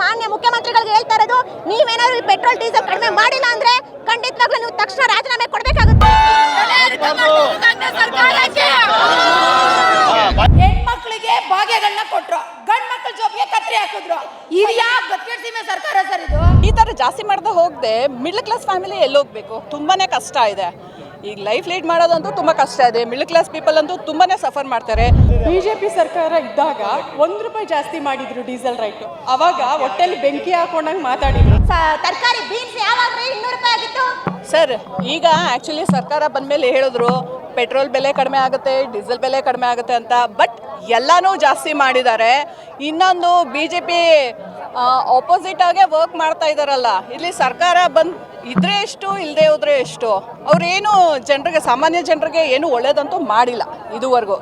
ಮಾನ್ಯ ಮುಖ್ಯಮಂತ್ರಿಗಳಿಗೆ ಹೇಳ್ತಾ ಇರೋದು ನೀವೇನಾದ್ರು ಈ ಪೆಟ್ರೋಲ್ ಡೀಸೆಲ್ ಕಡಿಮೆ ಮಾಡಿಲ್ಲ ಅಂದ್ರೆ ಖಂಡಿತವಾಗ್ಲೂ ನೀವು ತಕ್ಷಣ ರಾಜೀನಾಮೆ ಕೊಡಬೇಕಾಗುತ್ತೆ. ಹೆಣ್ಮಕ್ಳಿಗೆ ಭಾಗ್ಯಗಳನ್ನ ಕೊಟ್ರು ಗಂಡ್ ಮಕ್ಳ ಜೋಬಿಗೆ ಕತ್ರಿ ಹಾಕಿದ್ರು. ಇದ್ಯಾ ಗಟ್ಟಿ ಸೀಮೆ ಸರ್ಕಾರ ಸರ್ ಇದು? ಈ ತರ ಜಾಸ್ತಿ ಮಾಡ್ದೆ ಹೋಗದೆ ಮಿಡ್ಲ್ ಕ್ಲಾಸ್ ಫ್ಯಾಮಿಲಿ ಎಲ್ಲೋಗ್ಬೇಕು ತುಂಬಾನೇ ಕಷ್ಟ ಇದೆ. ಈಗ ಲೈಫ್ ಲೀಡ್ ಮಾಡೋದಂತೂ ತುಂಬ ಕಷ್ಟ ಇದೆ. ಮಿಡ್ಲ್ ಕ್ಲಾಸ್ ಪೀಪಲ್ ಅಂತೂ ತುಂಬಾನೇ ಸಫರ್ ಮಾಡ್ತಾರೆ. ಬಿಜೆಪಿ ಸರ್ಕಾರ ಇದ್ದಾಗ ಒಂದು ರೂಪಾಯಿ ಜಾಸ್ತಿ ಮಾಡಿದ್ರು ಡೀಸೆಲ್ ರೈಟು ಅವಾಗ ಹೊಟ್ಟೆಲಿ ಬೆಂಕಿ ಹಾಕೊಂಡಂಗೆ ಮಾತಾಡಿದ್ರು. ತರಕಾರಿ ಬೀನ್ಸ್ ಯಾವಾಗ ಇನ್ನೂರು ರೂಪಾಯಿ ಆಗಿತ್ತು? ಸರ್ ಈಗ ಆ್ಯಕ್ಚುಲಿ ಸರ್ಕಾರ ಬಂದಮೇಲೆ ಹೇಳಿದ್ರು ಪೆಟ್ರೋಲ್ ಬೆಲೆ ಕಡಿಮೆ ಆಗುತ್ತೆ ಡೀಸೆಲ್ ಬೆಲೆ ಕಡಿಮೆ ಆಗುತ್ತೆ ಅಂತ. ಬಟ್ ಎಲ್ಲನೂ ಜಾಸ್ತಿ ಮಾಡಿದ್ದಾರೆ. ಇನ್ನೊಂದು ಬಿ ಜೆ ಪಿ ಆಪೋಸಿಟ್ ಆಗೇ ವರ್ಕ್ ಮಾಡ್ತಾ ಇದ್ದಾರಲ್ಲ ಇಲ್ಲಿ ಸರ್ಕಾರ ಬಂದು ಇದ್ರೆ ಎಷ್ಟು ಇಲ್ಲದೆ ಹೋದ್ರೆ ಎಷ್ಟು? ಅವ್ರೇನು ಜನರಿಗೆ, ಸಾಮಾನ್ಯ ಜನರಿಗೆ ಏನು ಒಳ್ಳೇದಂತೂ ಮಾಡಿಲ್ಲ ಇದುವರೆಗೂ.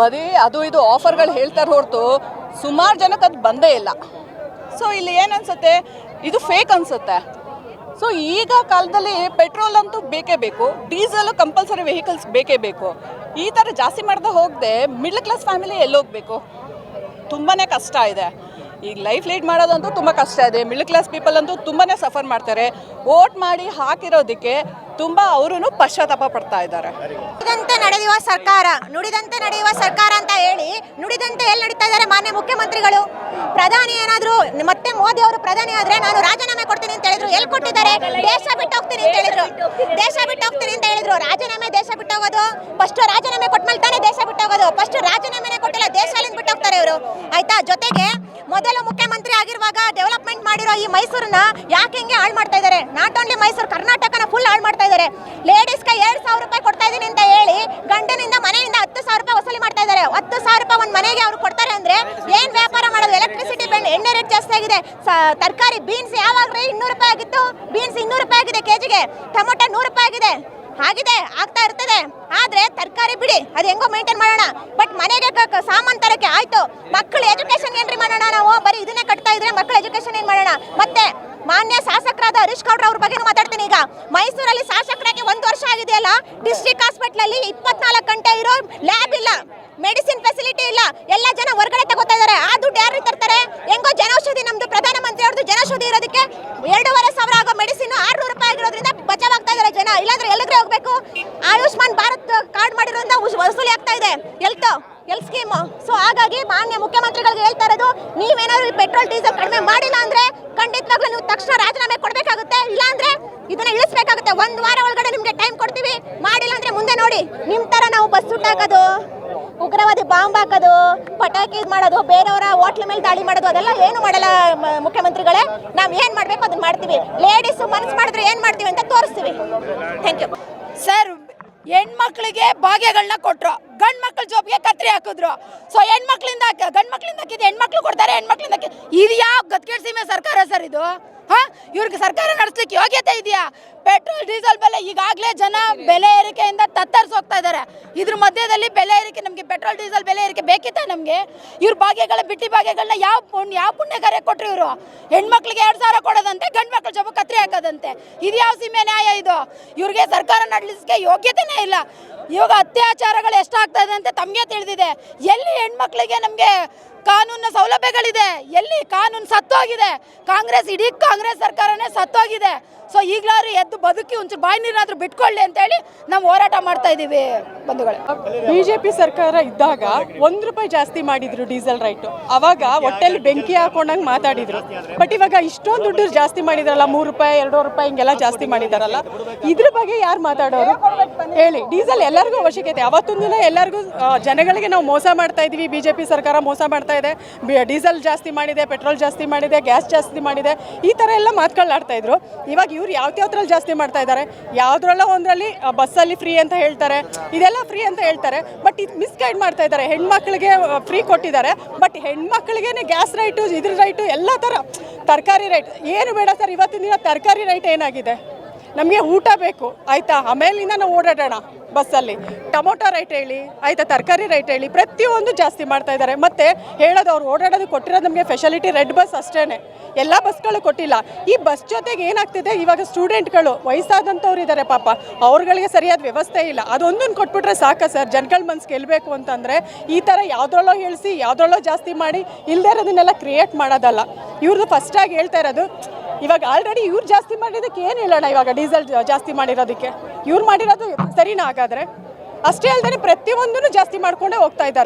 ಬರೀ ಅದು ಇದು ಆಫರ್ಗಳು ಹೇಳ್ತಾರೆ ಹೊರತು ಸುಮಾರು ಜನಕ್ಕೆ ಅದು ಬಂದೇ ಇಲ್ಲ. ಸೊ ಇಲ್ಲಿ ಏನು ಅನ್ಸುತ್ತೆ? ಇದು ಫೇಕ್ ಅನ್ಸುತ್ತೆ. ಸೊ ಈಗ ಕಾಲದಲ್ಲಿ ಪೆಟ್ರೋಲ್ ಅಂತೂ ಬೇಕೇ ಬೇಕು ಡೀಸೆಲ್ ಕಂಪಲ್ಸರಿ ವೆಹಿಕಲ್ಸ್ ಬೇಕೇ ಬೇಕು. ಈ ಥರ ಜಾಸ್ತಿ ಮಾಡ್ದೆ ಹೋಗದೆ ಮಿಡ್ಲ್ ಕ್ಲಾಸ್ ಫ್ಯಾಮಿಲಿ ಎಲ್ಲೋಗ್ಬೇಕು ತುಂಬಾ ಕಷ್ಟ ಇದೆ. ಈಗ ಲೈಫ್ ಲೀಡ್ ಮಾಡೋದಂತೂ ತುಂಬ ಕಷ್ಟ ಇದೆ. ಮಿಡ್ಲ್ ಕ್ಲಾಸ್ ಪೀಪಲ್ ಅಂತೂ ತುಂಬಾ ಸಫರ್ ಮಾಡ್ತಾರೆ. ವೋಟ್ ಮಾಡಿ ಹಾಕಿರೋದಕ್ಕೆ ತುಂಬ ಅವರು ಪಶ್ಚಾತ್ತಾಪ ಪಡ್ತಾ ಇದ್ದಾರೆ. ನುಡಿದಂತೆ ನಡೆಯುವ ಸರ್ಕಾರ, ನುಡಿದಂತೆ ನಡೆಯುವ ಸರ್ಕಾರ ಅಂತ ಹೇಳಿ ನುಡಿದಂತೆ ಎಲ್ಲಿ ನಡೀತಾ ಇದ್ದಾರೆ ಮಾನ್ಯ ಮುಖ್ಯಮಂತ್ರಿಗಳು? ಪ್ರಧಾನಿ ಏನಾದ್ರು, ಮತ್ತೆ ಮೋದಿ ಅವರು ಪ್ರಧಾನಿ ಆದ್ರೆ ನಾನು ರಾಜೀನಾಮೆ ಕೊಡ್ತೀನಿ ಅಂತ ಹೇಳಿದ್ರು. ಎಲ್ಲಿ ಕೊಟ್ಟಿದ್ದಾರೆ? ದೇಶ ಬಿಟ್ಟು ಹೋಗ್ತೀನಿ ಅಂತ ಹೇಳಿದ್ರು. ದೇಶ ಬಿಟ್ಟು ಹೋಗ್ತೀನಿ ಅಂತ ಹೇಳಿದ್ರು. ರಾಜೀನಾಮೆ ದೇಶ ಬಿಟ್ಟು ಹೋಗೋದು? ಫಸ್ಟ್ ರಾಜೀನಾಮೆ ಕೊಟ್ಟಮೇಲೆ ತಾನೇ ದೇಶ ಬಿಟ್ಟು ಹೋಗೋದು? ಫಸ್ಟ್ ರಾಜೀನಾಮೆನೆ ಕೊಟ್ಟಿಲ್ಲ, ದೇಶ ಅಲ್ಲಿಂದ ಬಿಟ್ಟು ಹೋಗ್ತಾರೆ ಇವರು? ಆಯ್ತಾ? ಮೊದಲು ಮುಖ್ಯಮಂತ್ರಿ ಆಗಿರುವಾಗ ಡೆವಲಪ್ಮೆಂಟ್ ಮಾಡಿರೋ ಈ ಮೈಸೂರನ್ನ ಯಾಕೆ ಹಿಂಗೆ ಹಾಳು ಮಾಡ್ತಾ ಇದ್ದಾರೆ ನಾಟ್ ಓನ್ಲಿ ಮೈಸೂರು, ಕರ್ನಾಟಕನ ಫುಲ್ ಹಾಳು ಮಾಡ್ತಾ ಇದ್ದಾರೆ ಲೇಡೀಸ್ಗೆ ಎರಡು ಸಾವಿರ ರೂಪಾಯಿ ಕೊಡ್ತಾ ಇದೀನಿ ಅಂತ ಹೇಳಿ ಗಂಡನಿಂದ ಮನೆಯಿಂದ ಹತ್ತು ಸಾವಿರ ರೂಪಾಯಿ ವಸೂಲಿ ಮಾಡ್ತಾ ಇದ್ದಾರೆ ಹತ್ತು ಸಾವಿರ ರೂಪಾಯಿ ಒಂದು ಮನೆಗೆ ಅವ್ರು ಕೊಡ್ತಾರೆ ಅಂದ್ರೆ ಏನ್ ವ್ಯಾಪಾರ ಮಾಡೋದು? ಎಲೆಕ್ಟ್ರಿಸಿಟಿ ಬೆಂಡ್ ಎಣ್ಣೆ ರೇಟ್ ಜಾಸ್ತಿ ಆಗಿದೆ. ತರಕಾರಿ ಬೀನ್ಸ್ ಯಾವಾಗ ಇನ್ನೂರು ರೂಪಾಯಿ ಆಗಿತ್ತು. ಬೀನ್ಸ್ ಇನ್ನೂರು ರೂಪಾಯಿ ಆಗಿದೆ ಕೆಜಿಗೆ. ಟೊಮೊಟೊ ನೂರು ರೂಪಾಯಿ ಆಗಿದೆ. ಆಗಿದೆ, ಆಗ್ತಾ ಇರ್ತದೆ. ಆದ್ರೆ ತರಕಾರಿ ಬಿಡಿ, ಅದು ಹೆಂಗೋ ಮೇಂಟೈನ್ ಮಾಡೋಣ. ಬಟ್ ಮನೆಗೆ ಸಾಮಾನು ತರಕ್ಕೆ ಆಯ್ತು. ಮಕ್ಕಳು ಎಜುಕೇಶನ್ ಏನ್ರಿ ಮಾಡೋಣ ನಾವು? ಬರೀ ಇದನ್ನೇ ಕಟ್ತಾ ಇದ್ರೆ ಮಕ್ಕಳು ಎಜುಕೇಶನ್ ಏನ್ ಮಾಡೋಣ? ಮತ್ತೆ ಮಾನ್ಯ ಶಾಸಕರಾದ ಹರೀಶ್ ಗೌಡ್ರ ಅವ್ರ ಬಗ್ಗೆ ಮಾತಾಡ್ತೀನಿ ಈಗ. ಮೈಸೂರಲ್ಲಿ ಶಾಸಕರಾಗಿ ಒಂದು ವರ್ಷ ಆಗಿದೆಯಲ್ಲ? ಡಿಸ್ಟ್ರಿಕ್ಟ್ ಹಾಸ್ಪಿಟಲ್ ಅಲ್ಲಿ ಇಪ್ಪತ್ನಾಲ್ಕು ಗಂಟೆ ಇರೋ ಲ್ಯಾಬ್ ಇಲ್ಲ. ಮೆಡಿಸಿನ್ ಫೆಸಿಲಿಟಿ ಇಲ್ಲ. ಎಲ್ಲ ಜನ ಹೊರಗಡೆ ತಗೋತಾ ಇದಾರೆ. ಆ ದುಡ್ಡು ಯಾರು ತರ್ತಾರೆ? ಹೆಂಗೋ ಜನೌಷಧಿ ನಮ್ದು ಪ್ರಧಾನಮಂತ್ರಿ ಅವ್ರದ್ದು ಜನೌಷಧಿ ಇರೋದಕ್ಕೆ ಎರಡೂವರೆ ಇಲ್ಲಾಂದ್ರೆ ಎಲ್ಲಿಗೆ ಹೋಗ್ಬೇಕು? ಆಯುಷ್ಮಾನ್ ಭಾರತ್ ಕಾರ್ಡ್ ಮಾಡಿರೋದ್ರಿಂದ ವಸೂಲಿ ಆಗ್ತಾ ಇದೆ. ಎಲ್ತ್ ಎಲ್ ಸ್ಕೀಮ್ ಸೊ ಹಾಗಾಗಿ ಮಾನ್ಯ ಮುಖ್ಯಮಂತ್ರಿಗಳಿಗೆ ಹೇಳ್ತಾ ಇರೋದು, ನೀವೇನಾದ್ರು ಪೆಟ್ರೋಲ್ ಡೀಸೆಲ್ ಕಡಿಮೆ ಮಾಡಿಲ್ಲ ಅಂದ್ರೆ ಖಂಡಿತವಾಗ್ಲೂ ನೀವು ತಕ್ಷಣ ರಾಜೀನಾಮೆ ಕೊಡ್ಬೇಕಾಗುತ್ತೆ. ಇಲ್ಲಾಂದ್ರೆ ಇದನ್ನ ಇಳಿಸ್ಬೇಕಾಗುತ್ತೆ. ಒಂದ್ ವಾರ ಒಳಗಡೆ ನಿಮ್ಗೆ ಟೈಮ್ ಕೊಡ್ತೀವಿ. ಮಾಡಿಲ್ಲ ಅಂದ್ರೆ ಮುಂದೆ ನೋಡಿ. ನಿಮ್ ತರ ನಾವು ಬಸ್ ಸುಟ್ಟಾಕೋದು. ಉಗ್ರವಾದಿ ಬಾಂಬ್ ಹಾಕೋದು, ಪಟಾಕಿ ಮಾಡೋದು, ಬೇರೆಯವರ ಹೋಟ್ಲ್ ಮೇಲೆ ದಾಳಿ ಮಾಡೋದು, ಅದೆಲ್ಲ ಏನು ಮಾಡಲ್ಲ ಮುಖ್ಯಮಂತ್ರಿಗಳೇ. ನಾವು ಏನು ಮಾಡಬೇಕು ಅದನ್ನ ಮಾಡ್ತೀವಿ. ಲೇಡೀಸ್ ಮನಸ್ಸು ಮಾಡಿದ್ರೆ ಏನು ಮಾಡ್ತೀವಿ ಅಂತ ತೋರಿಸ್ತೀವಿ. ಥ್ಯಾಂಕ್ ಯು ಸರ್ ಹೆಣ್ಮಕ್ಳಿಗೆ ಭಾಗ್ಯಗಳನ್ನ ಕೊಟ್ಟರು ಗಂಡು ಮಕ್ಳ ಜೋಬಿಗೆ ಕತ್ರಿ ಹಾಕಿದ್ರು. ಸೊ ಹೆಣ್ಮಕ್ಳಿಂದ, ಗಂಡು ಮಕ್ಳಿಂದ ಹಾಕಿದ್ದು, ಹೆಣ್ಮಕ್ಳು ಕೊಡ್ತಾರೆ, ಹೆಣ್ಮಕ್ಳಿಂದ ಇದು ಯಾವ ಗತ್ಕೆಟ್ ಸೀಮೆ ಸರ್ಕಾರ ಸರ್ ಇದು? ಹಾ? ಇವ್ರಿಗೆ ಸರ್ಕಾರ ನಡೆಸ್ಲಿಕ್ಕೆ ಯೋಗ್ಯತೆ ಇದೆಯಾ? ಪೆಟ್ರೋಲ್, ಡೀಸೆಲ್ ಬೆಲೆ ಈಗಾಗಲೇ ಜನ ಬೆಲೆ ಏರಿಕೆಯಿಂದ ತತ್ತರಿಸೋಗ್ತಾ ಇದ್ದಾರೆ. ಇದ್ರ ಮಧ್ಯದಲ್ಲಿ ಬೆಲೆ ಏರಿಕೆ, ನಮಗೆ ಪೆಟ್ರೋಲ್, ಡೀಸೆಲ್ ಬೆಲೆ ಏರಿಕೆ ಬೇಕಿತ್ತ ನಮಗೆ? ಇವ್ರ ಭಾಗ್ಯಗಳ ಬಿಟ್ಟಿ ಭಾಗ್ಯಗಳನ್ನ ಯಾವ ಪುಣ್ಯ ಯಾವ ಪುಣ್ಯ ಕಾರ್ಯ ಕೊಟ್ರು ಇವರು? ಹೆಣ್ಮಕ್ಳಿಗೆ ಎರಡು ಸಾವಿರ ಕೊಡೋದಂತೆ ಗಂಡು ಮಕ್ಳ ಜೊಬ ಕತ್ರಿ ಹಾಕೋದಂತೆ. ಇದು ಯಾವ ಸೀಮೆ ನ್ಯಾಯ ಇದು? ಇವ್ರಿಗೆ ಸರ್ಕಾರ ನಡೆಸಲಿಕ್ಕೆ ಯೋಗ್ಯತೆನೇ ಇಲ್ಲ. ಇವಾಗ ಅತ್ಯಾಚಾರಗಳು ಎಷ್ಟಾಗ್ತಾ ಇದೆ ಅಂತ ತಮಗೆ ತಿಳಿದಿದೆ. ಎಲ್ಲಿ ಹೆಣ್ಮಕ್ಳಿಗೆ ನಮಗೆ ಕಾನೂನಿನ ಸೌಲಭ್ಯಗಳಿದೆ. ಎಲ್ಲಿ ಕಾನೂನು ಸತ್ತೋಗಿದೆ? ಕಾಂಗ್ರೆಸ್, ಇಡೀ ಕಾಂಗ್ರೆಸ್ ಸರ್ಕಾರನೇ ಸತ್ತೋಗಿದೆ. ಸೊ ಈಗಲಾದ್ರು ಎದ್ದು ಬದುಕಿ ಒಂಚೂರು ಬಾಯಿ ನೀರಾದ್ರೂ ಬಿಟ್ಕೊಳ್ಳಿ ಅಂತೇಳಿ ನಾವು ಹೋರಾಟ ಮಾಡ್ತಾ ಇದ್ದೀವಿ ಬಂಧುಗಳೇ. ಬಿಜೆಪಿ ಸರ್ಕಾರ ಇದ್ದಾಗ ಒಂದು ರೂಪಾಯಿ ಜಾಸ್ತಿ ಮಾಡಿದ್ರು ಡೀಸೆಲ್ ರೈಟು. ಅವಾಗ ಹೊಟ್ಟೆಲಿ ಬೆಂಕಿ ಹಾಕೊಂಡಂಗೆ ಮಾತಾಡಿದ್ರು. ಬಟ್ ಇವಾಗ ಇಷ್ಟೊಂದು ದುಡ್ಡು ಜಾಸ್ತಿ ಮಾಡಿದ್ರಲ್ಲ, ಮೂರು ರೂಪಾಯಿ ಎರಡು ರೂಪಾಯಿ ಹಿಂಗೆಲ್ಲ ಜಾಸ್ತಿ ಮಾಡಿದಾರಲ್ಲ. ಇದ್ರ ಬಗ್ಗೆ ಯಾರು ಮಾತಾಡೋರು? ಹೇಳಿ, ಡೀಸೆಲ್ ಎಲ್ಲರಿಗೂ ಅವಶ್ಯಕತೆ. ಅವತ್ತೊಂದು ದಿನ ಎಲ್ಲರಿಗೂ ಜನಗಳಿಗೆ ನಾವು ಮೋಸ ಮಾಡ್ತಾ ಇದೀವಿ ಬಿಜೆಪಿ ಸರ್ಕಾರ ಮೋಸ ಮಾಡ್ತಾ ಇದೆ. ಡೀಸೆಲ್ ಜಾಸ್ತಿ ಮಾಡಿದೆ, ಪೆಟ್ರೋಲ್ ಜಾಸ್ತಿ ಮಾಡಿದೆ, ಗ್ಯಾಸ್ ಜಾಸ್ತಿ ಮಾಡಿದೆ, ಈ ಥರ ಎಲ್ಲ ಮಾತುಗಳಾಡ್ತಾ ಇದ್ರು. ಇವಾಗ ಇವ್ರು ಯಾವ್ದ್ಯಾವ್ದ್ರಲ್ಲಿ ಜಾಸ್ತಿ ಮಾಡ್ತಾ ಇದ್ದಾರೆ ಯಾವುದ್ರಲ್ಲೋ ಒಂದರಲ್ಲಿ ಬಸ್ಸಲ್ಲಿ ಫ್ರೀ ಅಂತ ಹೇಳ್ತಾರೆ. ಇದೆಲ್ಲ ಫ್ರೀ ಅಂತ ಹೇಳ್ತಾರೆ. ಬಟ್ ಇದು ಮಿಸ್ಗೈಡ್ ಮಾಡ್ತಾ ಇದ್ದಾರೆ ಹೆಣ್ಮಕ್ಳಿಗೆ ಫ್ರೀ ಕೊಟ್ಟಿದ್ದಾರೆ. ಬಟ್ ಹೆಣ್ಮಕ್ಳಿಗೇ ಗ್ಯಾಸ್ ರೈಟು ಇದ್ರ ರೈಟು ಎಲ್ಲ ಥರ. ತರಕಾರಿ ರೈಟ್ ಏನು ಬೇಡ ಸರ್, ಇವತ್ತಿನ ದಿನ ತರಕಾರಿ ರೈಟ್ ಏನಾಗಿದೆ? ನಮಗೆ ಊಟ ಬೇಕು. ಆಯಿತಾ? ಆಮೇಲಿಂದ ನಾವು ಓಡಾಡೋಣ ಬಸ್ಸಲ್ಲಿ. ಟೊಮೊಟೊ ರೈಟ್ ಹೇಳಿ, ಆಯಿತಾ? ತರಕಾರಿ ರೈಟ್ ಹೇಳಿ, ಪ್ರತಿಯೊಂದು ಜಾಸ್ತಿ ಮಾಡ್ತಾ ಇದ್ದಾರೆ. ಮತ್ತು ಹೇಳೋದು ಅವ್ರು ಓಡಾಡೋದು ಕೊಟ್ಟಿರೋದು ನಮಗೆ ಫೆಸಿಲಿಟಿ ರೆಡ್ ಬಸ್ ಅಷ್ಟೇ ಎಲ್ಲ ಬಸ್ಗಳು ಕೊಟ್ಟಿಲ್ಲ. ಈ ಬಸ್ ಜೊತೆಗೆ ಏನಾಗ್ತಿದೆ? ಇವಾಗ ಸ್ಟೂಡೆಂಟ್ಗಳು ವಯಸ್ಸಾದಂಥವ್ರು ಇದ್ದಾರೆ ಪಾಪ. ಅವ್ರುಗಳಿಗೆ ಸರಿಯಾದ ವ್ಯವಸ್ಥೆ ಇಲ್ಲ. ಅದೊಂದನ್ನು ಕೊಟ್ಬಿಟ್ರೆ ಸಾಕ ಸರ್ ಜನಗಳ ಮನ್ಸು ಗೆಲ್ಲಬೇಕು ಅಂತಂದರೆ ಈ ಥರ ಯಾವುದ್ರಲ್ಲೋ ಇಳಿಸಿ ಯಾವುದ್ರಲ್ಲೋ ಜಾಸ್ತಿ ಮಾಡಿ ಇಲ್ಲದೇ ಇರೋದನ್ನೆಲ್ಲ ಕ್ರಿಯೇಟ್ ಮಾಡೋದಲ್ಲ. ಇವ್ರದ್ದು ಫಸ್ಟಾಗಿ ಹೇಳ್ತಾ ಇರೋದು ಇವಾಗ ಆಲ್ರೆಡಿ ಇವ್ರು ಜಾಸ್ತಿ ಮಾಡಿದ್ದಕ್ಕೆ ಏನು ಹೇಳೋಣ ಇವಾಗ ಡೀಸೆಲ್ ಜಾಸ್ತಿ ಮಾಡಿರೋದಕ್ಕೆ? ಇವ್ರು ಮಾಡಿರೋದು ಸರಿನಾ ಹಾಗಾದರೆ? ಅಷ್ಟೇ ಅಲ್ಲದೆ ಪ್ರತಿಯೊಂದನ್ನು ಜಾಸ್ತಿ ಮಾಡ್ಕೊಂಡೇ ಹೋಗ್ತಾ ಇದ್ದಾರೆ.